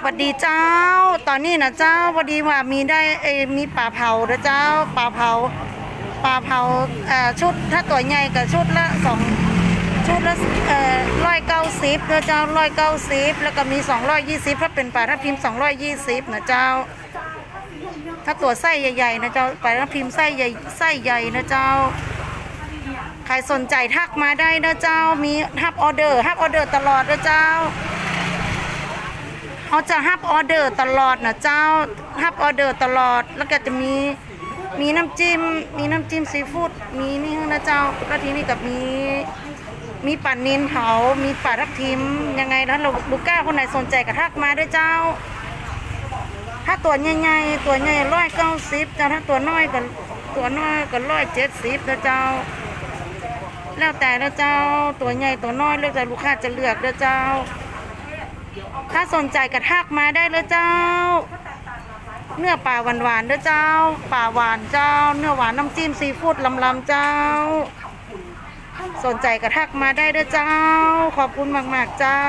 สวัสดีเจ้า ตอนนี้นะเจ้าพอดีว่ามีได้เอมีปลาเผานะเจ้าปลาเผาปลาเผาเอ่อชุดถ้าตัวใหญ่กับชุดละสองชุดละเอ่อร้อยเก้าสิบนะเจ้าร้อยเก้าสิบแล้วก็มีสองร้อยยี่สิบถ้าเป็นปลาทับทิมสองร้อยยี่สิบนะเจ้า ถ้าตัวไส้ใหญ่ๆนะเจ้าปลาทับทิมไส้ใหญ่ไส้ใหญ่นะเจ้าใครสนใจทักมาได้นะเจ้ามีฮับออเดอร์ฮับออเดอร์ตลอดนะเจ้า เขาจะฮับออเดอร์ตลอดนะเจ้าฮับออเดอร์ตลอด แล้วก็จะมีมีน้ำจิ้ม มีน้ำจิ้มซีฟู้ดมีนี่นะเจ้าแล้วทีนี้กับมีมีป่านินเผา มีป่าทับทิม ยังไงนะเราลูก้าคนไหนสนใจก็ทักมาด้วยเจ้า ถ้าตัวใหญ่ๆตัวใหญ่ร้อยเก้าสิบจ้าถ้าตัวน้อยก็ตัวน้อยก็ร้อยเจ็ดสิบนะเจ้า แล้วแต่นะเจ้าตัวใหญ่ตัวน้อยเลือกแต่ลูกค้าจะเลือกนะเจ้า ถ้าสนใจกระทักมาได้เลยเจ้า เนื้อปลาหวานๆเด้อเจ้าปลาหวานเจ้า เนื้อหวานน้ำจิ้มซีฟู้ดลำๆเจ้า สนใจกระทักมาได้เด้อเจ้า ขอบคุณมาก ๆ เจ้า